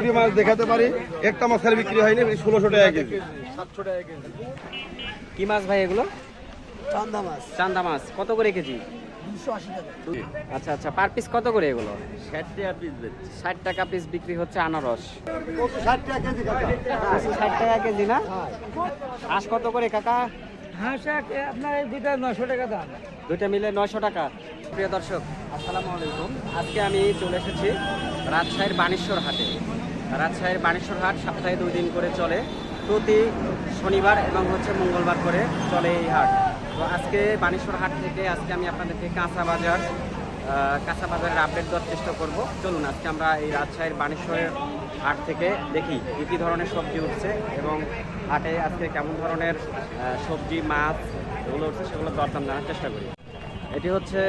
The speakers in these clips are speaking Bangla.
পুঁটি মাছ দেখাতে পারি। একটা মাছের বিক্রি হয়নি ষোলোশো টাকা কেজি। সাতশো টাকা কেজি কি মাছ ভাই এগুলো? চান্দা মাছ। চান্দা মাছ। কত করে কেজি? আচ্ছা আচ্ছা পার পিস কত করে এগুলো? ষাট টাকা পিস ষাট টাকা পিস বিক্রি হচ্ছে আনারস। ষাট টাকা কেজি ষাট টাকা কেজি না? হাঁস কত করে কাকা? হাঁস আপনার এই দুটা নশো টাকা দাম। দুইটা মিলে নয়শো টাকা। প্রিয় দর্শক আসসালামু আলাইকুম। আজকে আমি চলে এসেছি রাজশাহীর বানেশ্বর হাটে। রাজশাহীর বানেশ্বর হাট সপ্তাহে দুই দিন করে চলে। প্রতি শনিবার এবং হচ্ছে মঙ্গলবার করে চলে এই হাট। তো আজকে বানেশ্বর হাট থেকে আজকে আমি আপনাদেরকে কাঁচা বাজার কাঁচা বাজারের আপডেট দেওয়ার চেষ্টা করব। চলুন, আজকে আমরা এই রাজশাহীর বাণেশ্বরের হাট থেকে দেখি কী কী ধরনের সবজি উঠছে এবং হাটে আজকে কেমন ধরনের সবজি, মাছ, এগুলো উঠছে সেগুলো দরদাম জানার চেষ্টা করি। এটি হচ্ছে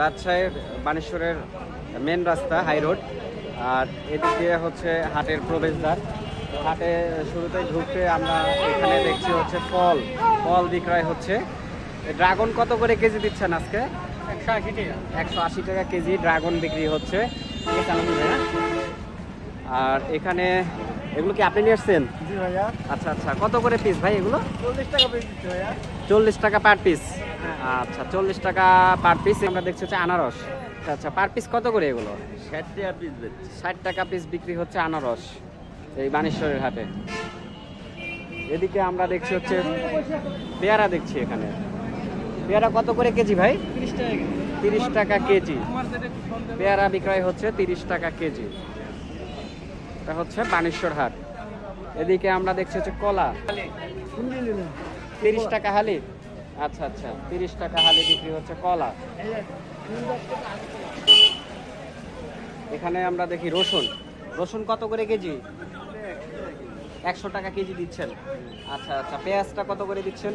রাজশাহীর বাণেশ্বরের মেন রাস্তা হাই রোড আর এদিক দিয়ে হচ্ছে হাটের প্রবেশদ্বার। হাটে শুরুতে ঢুকতে আমরা এখানে দেখছি হচ্ছে ফল। ফল বিক্রয় হচ্ছে। ড্রাগন কত করে কেজি দিচ্ছেন আজকে? একশো আশি টাকা। কেজি ড্রাগন বিক্রি হচ্ছে। হ্যাঁ? আর এখানে এগুলো কি আপনি নিয়ে আসছেন? আচ্ছা আচ্ছা। কত করে পিস ভাই এগুলো? চল্লিশ টাকা চল্লিশ পার পিস আচ্ছা চল্লিশ টাকা পার পিস আমরা দেখছি হচ্ছে আনারস। আচ্ছা আচ্ছা পার পিস কত করে এগুলো? ষাট টাকা পিস ষাট টাকা পিস বিক্রি হচ্ছে আনারস এই বানেশ্বরের হাটে। এদিকে আমরা দেখছি হচ্ছে পেয়ারা দেখছি এখানে। পেয়ারা কত করে কেজি ভাই? তিরিশ টাকা কেজি। পেয়ারা বিক্রয় হচ্ছে তিরিশ টাকা কেজি। এটা হচ্ছে বানেশ্বর হাট। এদিকে আমরা দেখছি হচ্ছে কলা। তিরিশ টাকা হালি। আচ্ছা আচ্ছা তিরিশ টাকা হালি বিক্রি হচ্ছে কলা। এখানে আমরা দেখি রসুন। রসুন কত করে কেজি? একশো টাকা কেজি দিচ্ছেন। আচ্ছা আচ্ছা পেঁয়াজটা কত করে দিচ্ছেন?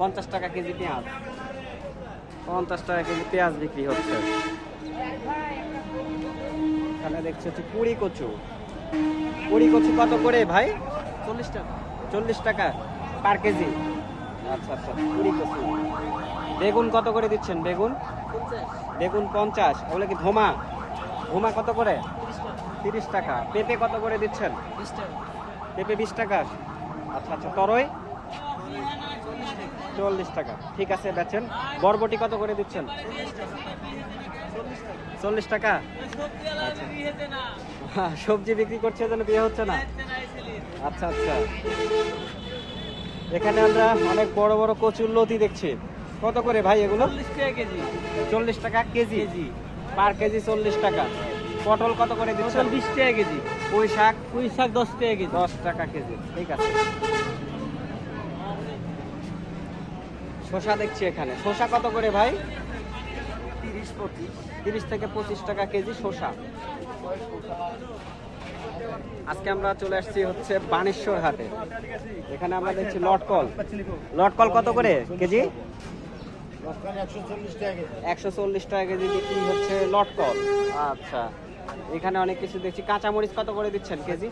পঞ্চাশ টাকা কেজি পেঁয়াজ। পঞ্চাশ টাকা কেজি পেঁয়াজ বিক্রি হচ্ছে। এখানে দেখছি হচ্ছে কুড়ি কচু। কুড়ি কচু কত করে ভাই? চল্লিশ টাকা। চল্লিশ টাকা পার কেজি। আচ্ছা আচ্ছা কুড়ি কচু। বেগুন কত করে দিচ্ছেন? বেগুন? বেগুন পঞ্চাশ। ওগুলো কি ধোমা? ধোমা কত করে? তিরিশ টাকা। পেঁপে কত করে দিচ্ছেন? পেঁপে বিশ টাকা। আচ্ছা আচ্ছা তরই? চল্লিশ টাকা। ঠিক আছে, বেচেন। বরবটি কত করে দিচ্ছেন? চল্লিশ টাকা। আচ্ছা। সবজি বিক্রি করছে যেন বিয়ে হচ্ছে না। আচ্ছা আচ্ছা। এখানে আমরা অনেক বড় বড় কচুর লতি দেখছি। কত করে ভাই এগুলো? চল্লিশ টাকা কেজি। চল্লিশ টাকা কেজি? পার কেজি চল্লিশ টাকা। পটল কত করে দিচ্ছেন? বিশ টাকা কেজি। পুঁই শাক? পুঁই শাক দশ টাকা কেজি। দশ টাকা কেজি ঠিক আছে। শসা দেখছি এখানে। শসা কত করে ভাই? তিরিশ পঁচিশ। তিরিশ থেকে পঁচিশ টাকা কেজি শসা। আজকে আমরা চলে আসছি হচ্ছে বানেশ্বর হাটে। এখানে আমরা দেখছি লটকল। লটকল কত করে কেজি? একশো চল্লিশ টাকা কেজি। একশো চল্লিশ টাকা কেজি বিক্রি হচ্ছে লটকল আচ্ছা এখানে অনেক কিছু দেখছি। কাঁচামরিচ কত করে দিচ্ছেন কেজি?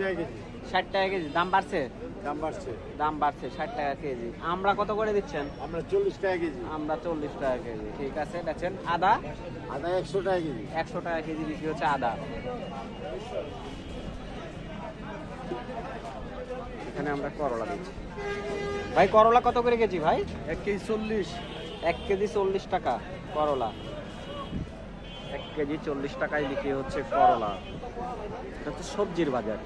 ষাট টাকা কেজি। দাম বাড়ছে? দাম বাড়ছে। দাম বাড়ছে ষাট টাকা কেজি। আমরা কত করে দিচ্ছেন? আমরা চল্লিশ টাকা কেজি। আমরা চল্লিশ টাকা কেজি। ঠিক আছে দেখছেন আদা? আদা একশো টাকা কেজি। একশো টাকা কেজি বিক্রি হচ্ছে আদা। এখানে আমরা করলা দিচ্ছি। ভাই করলা কত করে কেজি ভাই? এক কেজি চল্লিশ। এক কেজি চল্লিশ টাকা করলা। এক কেজি চল্লিশ টাকায় বিক্রি হচ্ছে করলা। এটা হচ্ছে সবজির বাজার।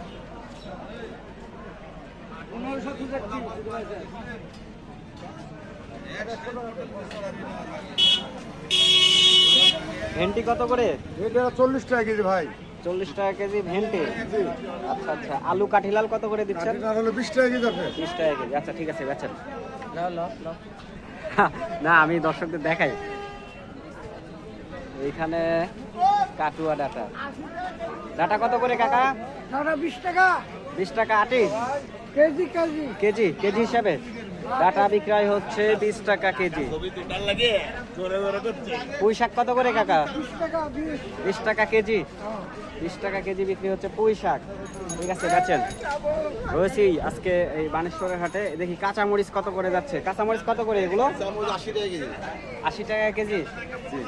ভেন্ডি কত করে? এটা চল্লিশ টাকা কেজি ভাই। চল্লিশ টাকা কেজি ভেন্ডি? জি। আচ্ছা আচ্ছা। আলু কাঠিলাল কত করে দিচ্ছেন? বিশ টাকা কেজি বিশ টাকা কেজি। আচ্ছা ঠিক আছে বেচেন। না আমি দর্শকদের দেখাই। এইখানে কাটুয়া ডাটা। ডাটা কত করে কাকা? ডাটা বিশ টাকা। বিশ টাকা আটি। Kg kg. কেজি কেজি হিসাবে। ডাটা বিক্রয় হচ্ছে বিশ টাকা কেজি। পুঁই শাক কত করে কাকা? বিশ টাকা কেজি। বিশ টাকা কেজি বিক্রি হচ্ছে পুঁই শাক ঠিক আছে বেচেন রয়েছি আজকে এই বানেশ্বরের হাটে। দেখি কাঁচামরিচ কত করে যাচ্ছে? কাঁচামরিচ কত করে এগুলো? আশি টাকা কেজি। আশি টাকা কেজি?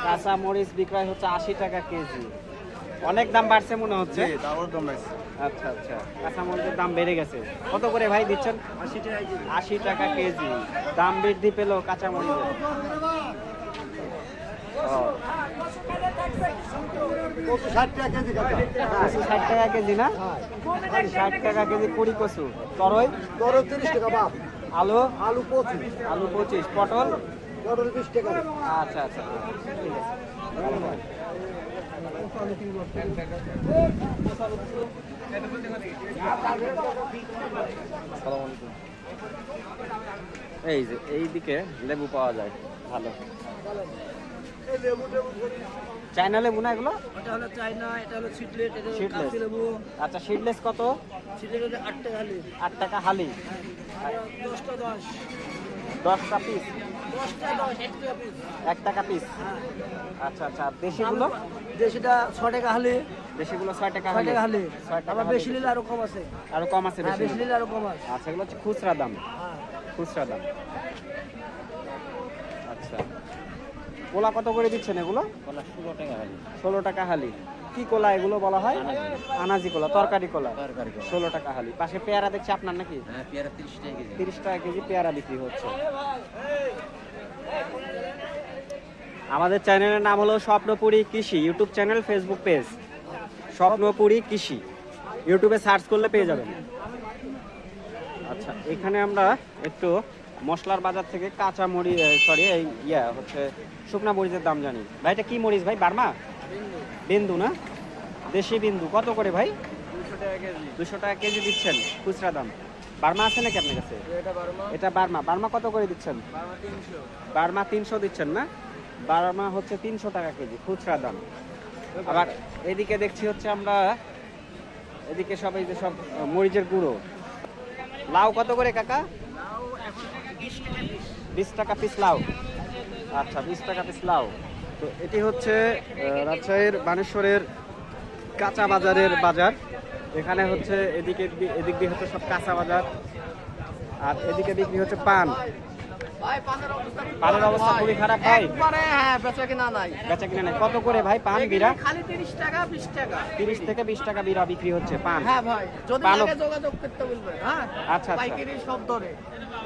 কাঁচা মরিচ বিক্রয় হচ্ছে আশি টাকা কেজি। অনেক দাম বাড়ছে মনে হচ্ছে। দাম বেশি আচ্ছা আচ্ছা। কাঁচামরিচের দাম বেড়ে গেছে। কত করে ভাই দিচ্ছেন? আশি টাকা কেজি। দাম বৃদ্ধি পেল কাঁচামরিচের ষাট টাকা কেজি না? ষাট টাকা কেজি কুড়ি কচু। তরই? তোর তিরিশ টাকা বাপ। আলু? আলু পঁচিশ। আলু পঁচিশ। পটল? পটল বিশ টাকা। আচ্ছা আচ্ছা। ঠিক আছে এই যে এইদিকে লেবু পাওয়া যায়। ভালো। চায়না লেবু না এগুলো? এটা হলো চাইনা এটা হলো সিটলেট এটা হলো লেবু। আচ্ছা সিডলেস কত? আট টাকা হালি। আট টাকা হালি। দশটা দশ। দশটা পিস দশটা দশ এক টাকা পিস টাকা পিস আচ্ছা আচ্ছা আর দেশিগুলো? দেশিটা ছ টাকা হালি। দেশিগুলো ছয় টাকা ছয় হালি। টাকা হালি আবার বেশি নিলে আরও কম আছে। আরও কম আছে হ্যাঁ বেশি বেশি নিলে। আরও কম আছে। আচ্ছা এগুলো হচ্ছে খুচরা দাম। হ্যাঁ। খুচরা দাম। আচ্ছা। কোলা কত করে দিচ্ছেন এগুলো? কলা ষোলো টাকা হালি। ষোলো টাকা হালি। কি কোলা এগুলো বলা হয়? আনাজি কোলা তরকারি কোলা। তরকারি কলা। ষোলো টাকা হালি। পাশে পেয়ারা দেখছি আপনার নাকি? হ্যাঁ পেয়ারা তিরিশ টাকা কেজি। তিরিশ টাকা কেজি পেয়ারা বিক্রি হচ্ছে। আমাদের চ্যানেলের নাম হলো Swapnapuri Krishi YouTube channel Facebook page. Swapnapuri Krishi. ইউটিউবে সার্চ করলে পেয়ে যাবেন। আচ্ছা এখানে আমরা একটু মশলার বাজার থেকে কাঁচা মরিচ সরি এই ইয়া হচ্ছে শুকনা মরিচের দাম জানি। ভাই এটা কি মরিচ ভাই? বার্মা? বিন্দু না? দেশি বিন্দু। কত করে ভাই? দুশো টাকা কেজি। দিচ্ছেন। খুচরা দাম। বার্মা আছে নাকি আপনার কাছে? এটা বার্মা। বার্মা। কত করে দিচ্ছেন? বার্মা তিনশো দিচ্ছেন না? বার্মা হচ্ছে তিনশো টাকা কেজি। খুচরা দাম। আবার এদিকে দেখছি হচ্ছে আমরা, এদিকে সব এই যে সব মরিচের গুঁড়ো। লাউ কত করে কাকা? বিশ টাকা পিস লাউ। আচ্ছা বিশ টাকা পিস লাউ। তো এটি হচ্ছে রাজশাহীর বানেশ্বরের কাঁচা বাজারের বাজার। এখানে হচ্ছে এদিকে এদিক দিয়ে হচ্ছে সব কাঁচা বাজার। আর এদিকে বিক্রি হচ্ছে পান। পানের অবস্থা খুবই খারাপ। ভাই। একবারে হ্যাঁ বেচা কিনা নাই। বেচা কিনে নাই। কত করে ভাই পান বিরা খালি তিরিশ টাকা বিশ টাকা। তিরিশ থেকে বিশ টাকা বিরা বিক্রি হচ্ছে পান। হ্যাঁ ভাই যদি লাগে যোগাযোগ করতে বলবে হ্যাঁ? আচ্ছা, আচ্ছা। পাইকারি সব দরে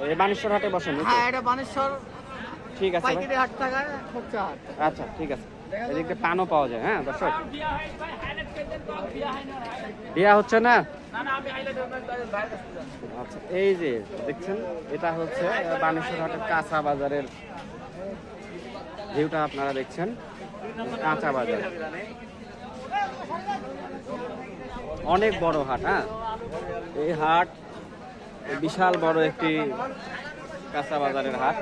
এই বানেশ্বর হাটে বসেন হ্যাঁ এটা বানেশ্বর ঠিক আছে পাইকারি হাট টাকা খুচরা হাট আচ্ছা ঠিক আছে। এদিকে পানও পাওয়া যায় হ্যাঁ দর্শক বিয়া হচ্ছে না? আচ্ছা এই যে দেখছেন এটা হচ্ছে বানেশ্বর হাটের কাঁচা বাজারের ভিউটা আপনারা দেখছেন কাঁচা বাজার। অনেক বড় হাট হ্যাঁ? এই হাট বিশাল বড় একটি কাঁচা বাজারের হাট।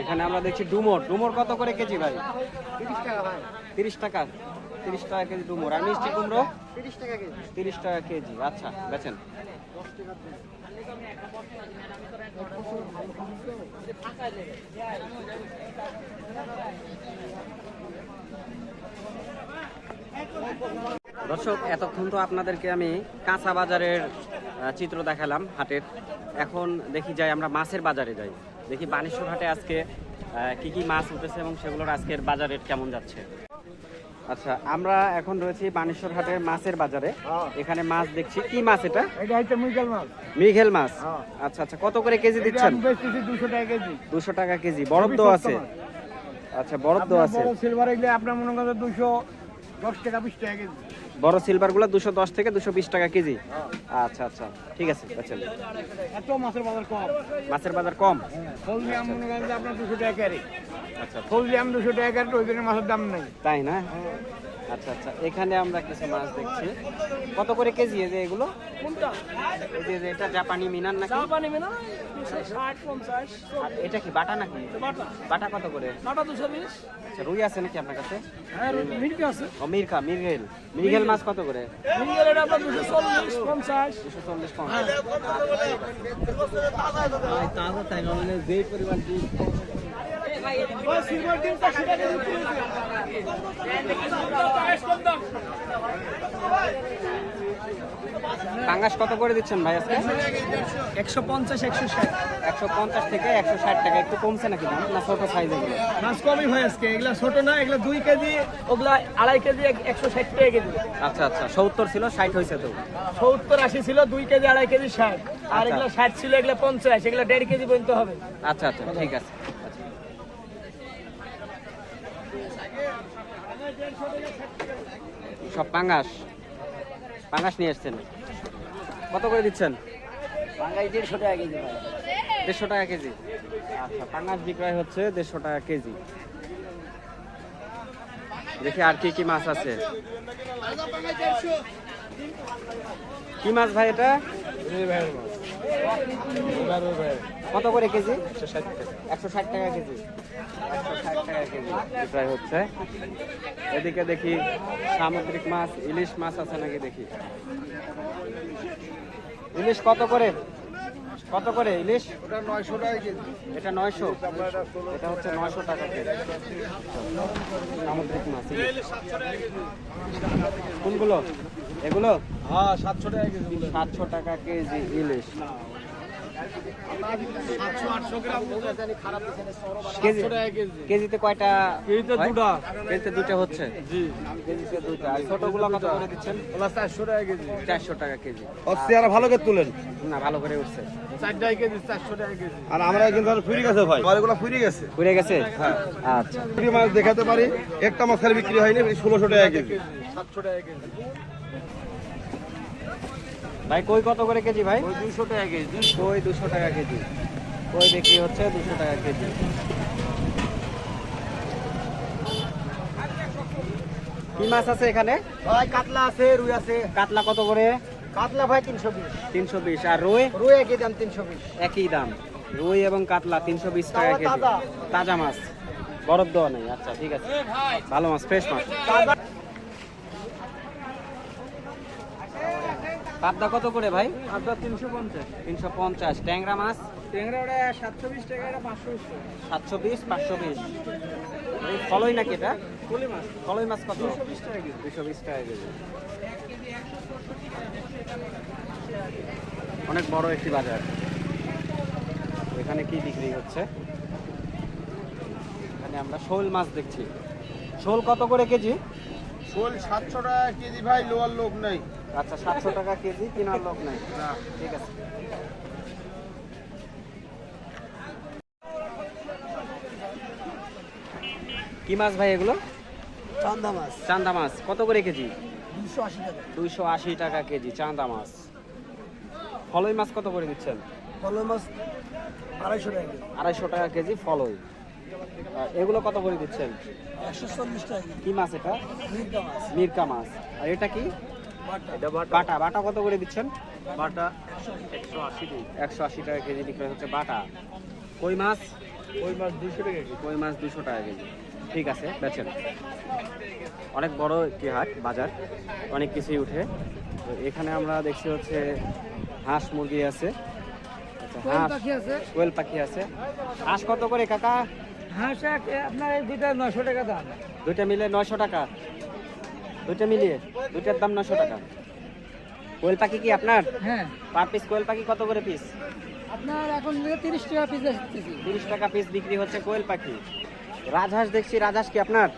এখানে আমরা দেখছি ডুমোর। ডুমোর কত করে কেজি ভাই? তিরিশ টাকা তিরিশ টাকা তিরিশ টাকা কেজি ডুমোর। আর মিষ্টি কুমড়ো? তিরিশ টাকা কেজি। আচ্ছা বেচেন। দর্শক, এতক্ষণ তো আপনাদেরকে আমি কাঁচা বাজারের চিত্র দেখালাম হাটের। এখন দেখি যাই, আমরা মাছের বাজারে যাই। দেখি বানেশ্বর হাটে আজকে কি কি মাছ উঠেছে এবং সেগুলোর আজকের বাজার রেট কেমন যাচ্ছে? আচ্ছা আমরা এখন রয়েছি বানেশ্বর হাটের মাছের বাজারে। এখানে মাছ দেখছি। কি মাছ এটা? এটা হচ্ছে মুইকাল মাছ। মৃগেল মাছ। হ্যাঁ। আচ্ছা আচ্ছা কত করে কেজি দিচ্ছেন? বেচতেছি দুশো টাকা কেজি। দুশো টাকা কেজি। বরফ আছে। আচ্ছা বরফ আছে। সিলভার এগুলো আপনার মনে করেন দুশো দশ টাকা বিশ টাকা কেজি। বড় সিলভারগুলা দুশো দশ থেকে দুশো বিশ টাকা কেজি। আচ্ছা আচ্ছা ঠিক আছে আচ্ছা। মাছের বাজার কম। মাছের বাজার কম? আপনার দুশো টাকা আচ্ছা ফজলি আম দুশো টাকা ওই জন্য মাছের দাম নেই। তাই না? আচ্ছা আচ্ছা। এখানে আমরা কিছু মাছ দেখছি। কত করে কেজি এই যে এগুলো? কোনটা? এই যে- যে এটা জাপানি মিনান নাকি? পানি মেনা ষাট এটা কি বাটা নাকি? বাটা। বাটা কত করে? বাটা দুশো বিশ। আচ্ছা রুই আছে নাকি আপনার কাছে? হ্যাঁ মির্কি আছে। ও মিরকা মিরগেল। মিরগেল মাছ কত করে? মির্গের এটা আপনার দুশো চল্লিশ পঞ্চাশ। দুশো চল্লিশ পঞ্চাশ। সিলভার ডিম চারশো টাকা বিক্রি হয়েছে। পাঙ্গাস কত করে দিচ্ছেন ভাই আজকে? একশো পঞ্চাশ একশো ষাট। একশো পঞ্চাশ থেকে একশো ষাট টাকা। একটু কমছে নাকি দাম? না ছোট সাইজ এগুলো মাছ কমই হয় আজকে। এগুলা ছোট না এগুলা দুই কেজি ওগুলা আড়াই কেজি একশো ষাট টাকা কেজি। আচ্ছা আচ্ছা। সত্তর ছিল ষাট হয়েছে তো? সত্তর আশি ছিল দুই কেজি আড়াই কেজি ষাট। আর আচ্ছা। এগুলা ষাট ছিল এগুলা পঞ্চাশ এগুলা দেড় কেজি পর্যন্ত হবে। আচ্ছা আচ্ছা। ঠিক আছে। সব পাঙ্গাস। পাঙ্গাস নিয়ে এসছেন। কত করে দিচ্ছেন? দেড়শো টাকা কেজি দেড়শো টাকা কেজি। আচ্ছা পাঙ্গাস বিক্রয় হচ্ছে দেড়শো টাকা কেজি। দেখি আর কি কি মাছ আছে। কি মাছ ভাই এটা? কত করে কেজি? একশো ষাট টাকা। কেজি। একশো ষাট টাকা কেজি। প্রায় হচ্ছে। এদিকে দেখি সামুদ্রিক মাছ ইলিশ মাছ আছে নাকি দেখি? ইলিশ কত করে? কত করে ইলিশ? ওটা নয়শো টাকা কেজি। এটা নয়শো? এটা হচ্ছে নয়শো টাকা কেজি। সামুদ্রিক মাছ কোনগুলো? এগুলো? হ্যাঁ সাতশো টাকা কেজি সাতশো টাকা কেজি ইলিশ। কেজিতে কয়টা কেজিতে দুটা। কেজিতে দুটো হচ্ছে? জি। কেজিতে দুটো আর ছোটগুলো কত করে দিচ্ছেন? টাকা কেজি। চারশো টাকা কেজি। ভালো করে তুলেন। না ভালো করে উঠছে। চারটাই কেজি চারশো টাকা কেজি। আর আমরা কিন্তু ফুরি গেছে ভাই। আমার এগুলো ফুরি গেছে। ঘুরে গেছে? আচ্ছা। ফুরি মাছ দেখাতে পারি। একটা মাছের বিক্রি হয়নি ষোলোশো টাকা কেজি। সাতশো টাকা কেজি। ভাই কই কত করে কেজি ভাই? ওই দুশো টাকা কেজি। কই দুশো টাকা কেজি? কই বিক্রি হচ্ছে দুশো টাকা কেজি? কি মাছ আছে এখানে? ভাই কাতলা আছে রুই আছে। কাতলা কত করে? কাতলা ভাই তিনশো বিশ। তিনশো বিশ আর রুই? রুই একই দাম তিনশো বিশ। একই দাম। রুই এবং কাতলা তিনশো বিশ টাকা কেজি। তাজা। মাছ। বরফ দেওয়া নেই। আচ্ছা ঠিক আছে। ভালো মাছ ফ্রেশ মাছ। পাবদা কত করে ভাই? আপনার তিনশো পঞ্চাশ। তিনশো পঞ্চাশ। ট্যাংরা মাছ? ট্যাংরা ওটা সাতশো বিশ টাকা এটা পাঁচশো বিশ। সাতশো বিশ পাঁচশো বিশ। ফলই নাকি এটা? কলি মাছ। ফলই মাছ কত? দুশো বিশ টাকা দুশো বিশ টাকা কেজি। অনেক বড় একটি বাজার। এখানে কি বিক্রি হচ্ছে? এখানে আমরা শোল মাছ দেখছি। শোল কত করে কেজি? শোল সাতশো টাকা কেজি ভাই লোয়ার লোক নেই। আচ্ছা সাতশো টাকা কেজি কেনার লোক নাই। ঠিক আছে। কি মাছ ভাই এগুলো? চান্দা মাছ। চান্দা মাছ। কত করে কেজি? দুশো আশি টাকা। দুইশো আশি টাকা কেজি চান্দা মাছ। ফলই মাছ কত করে দিচ্ছেন কলই মাছ আড়াইশো টাকা কেজি। আড়াইশো টাকা কেজি ফলই। এগুলো কত করে দিচ্ছেন? একশো চল্লিশ টাকা কি মাছ এটা? মির্গা মাছ। মিরকা মাছ। আর এটা কি? বাটা। বাটা। কত করে দিচ্ছেন? বাটা। একশো আশি। টাকা একশো আশি টাকা কেজি বিক্রয় হচ্ছে বাটা। কই মাছ? ওই মাছ দুশো টাকা কেজি। কই মাছ দুশো টাকা কেজি। ঠিক আছে বেচেন অনেক বড় একটি হাট বাজার অনেক কিছুই উঠে। তো এখানে আমরা দেখছি হচ্ছে হাঁস মুরগি আছে। আচ্ছা, হাঁস কোয়েল পাখি আছে। হাঁস কত করে কাকা? হাঁস আপনার এই দুইটা নশো টাকা দাম। দুইটা মিলে নয়শো টাকা। দুইটা মিলিয়ে দুইটার দাম নয়শো টাকা। কোয়েল পাখি কি আপনার? হ্যাঁ। পার পিস কোয়েল পাখি কত করে পিস আপনার এখন তিরিশ টাকা পিস তিরিশ টাকা পিস বিক্রি হচ্ছে কোয়েল পাখি। রাজহাঁস দেখছি রাজহাঁস কি আপনার?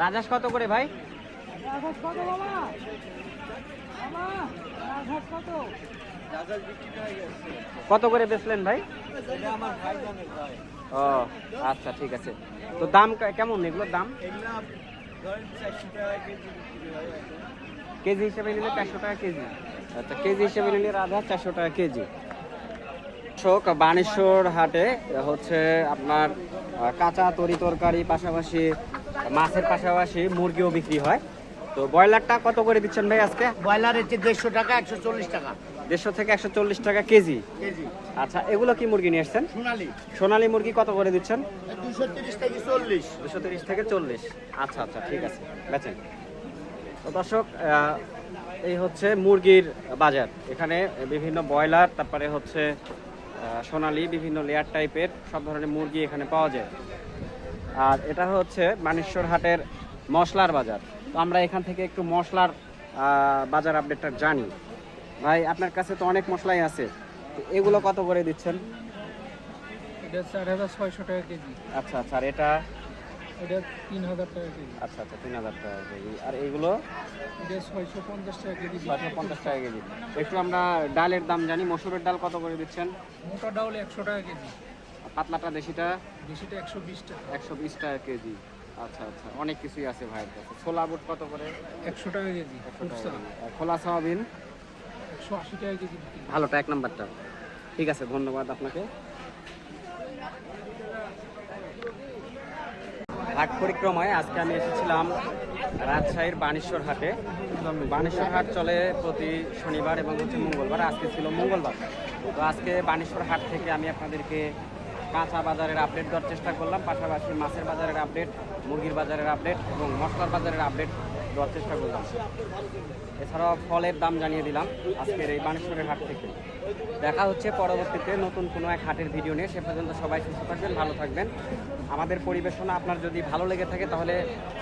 রাজহাঁস কত করে ভাই? কত করে বেচলেন ভাই? ও আচ্ছা ঠিক আছে। তো দাম কেমন এগুলোর দাম? কেজি হিসেবে নিলে চারশো টাকা কেজি। আচ্ছা কেজি হিসেবে নিলে রাজহাঁস চারশো টাকা কেজি। দর্শক বানেশ্বর হাটে হচ্ছে আপনার কাঁচা তরি তরকারি পাশাপাশি মাছের পাশাপাশি মুরগিও বিক্রি হয়। তো ব্রয়লারটা কত করে দিচ্ছেন ভাই আজকে? ব্রয়লার হচ্ছে দেড়শো টাকা একশো চল্লিশ টাকা। দেড়শো থেকে একশো চল্লিশ টাকা কেজি? কেজি। আচ্ছা এগুলো কি মুরগি নিয়ে আসছেন? সোনালি। সোনালী মুরগি কত করে দিচ্ছেন? দুশো তিরিশ থেকে চল্লিশ। দুশো তিরিশ থেকে চল্লিশ। আচ্ছা আচ্ছা ঠিক আছে বেচেন। তো দর্শক এই হচ্ছে মুরগির বাজার। এখানে বিভিন্ন ব্রয়লার তারপরে হচ্ছে সোনালী বিভিন্ন লেয়ার টাইপের সব ধরনের মুরগি এখানে পাওয়া যায়। আর এটা হচ্ছে মানেশ্বর হাটের মশলার বাজার। তো আমরা এখান থেকে একটু মশলার বাজার আপডেটটা জানি। ভাই আপনার কাছে তো অনেক মশলাই আছে। তো এগুলো কত করে দিচ্ছেন? এটা চার হাজার ছয়শো টাকা কেজি। আচ্ছা আচ্ছা আর এটা? এটা তিন হাজার টাকা কেজি। আচ্ছা আচ্ছা তিন হাজার টাকা কেজি। আর এইগুলো? এটা ছয়শো পঞ্চাশ টাকা কেজি ছয়শো পঞ্চাশ টাকা কেজি। একটু আমরা ডালের দাম জানি। মসুরের ডাল কত করে দিচ্ছেন? মোটা ডাউল একশো টাকা কেজি। পাতলাটা দেশিটা? বেশিটা একশো বিশ টাকা। একশো বিশ টাকা কেজি। আচ্ছা আচ্ছা অনেক কিছুই আছে ভাইয়ের কাছে। ছোলা বুট কত করে? একশো টাকা কেজি খোলা সয়াবিন? একশো আশি টাকা কেজি ভালোটা এক নাম্বারটা। ঠিক আছে ধন্যবাদ আপনাকে। হাট পরিক্রমায় আজকে আমি এসেছিলাম রাজশাহীর বানেশ্বর হাটে। বানেশ্বর হাট চলে প্রতি শনিবার এবং হচ্ছে মঙ্গলবার, আজকে ছিল মঙ্গলবার। তো আজকে বানেশ্বর হাট থেকে আমি আপনাদেরকে কাঁচা বাজারের আপডেট দেওয়ার চেষ্টা করলাম, পাশাপাশি মাছের বাজারের আপডেট মুরগির বাজারের আপডেট এবং মশলার বাজারের আপডেট দেওয়ার চেষ্টা করলাম। এছাড়াও ফলের দাম জানিয়ে দিলাম আজকের এই বানেশ্বরের হাট থেকে। দেখা হচ্ছে পরবর্তীতে নতুন কোনো এক হাটের ভিডিও নিয়ে। সে পর্যন্ত সবাই সুস্থ থাকবেন, ভালো থাকবেন। আমাদের পরিবেশনা আপনার যদি ভালো লেগে থাকে তাহলে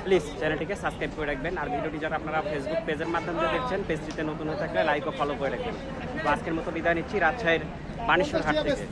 প্লিজ চ্যানেলটিকে সাবস্ক্রাইব করে রাখবেন। আর ভিডিওটি যারা আপনারা ফেসবুক পেজের মাধ্যমে দেখছেন, পেজটিতে নতুন হয়ে থাকলে লাইক ও ফলো করে রাখবেন। তো আজকের মতো বিদায় নিচ্ছি রাজশাহীর বানেশ্বর হাট থেকে।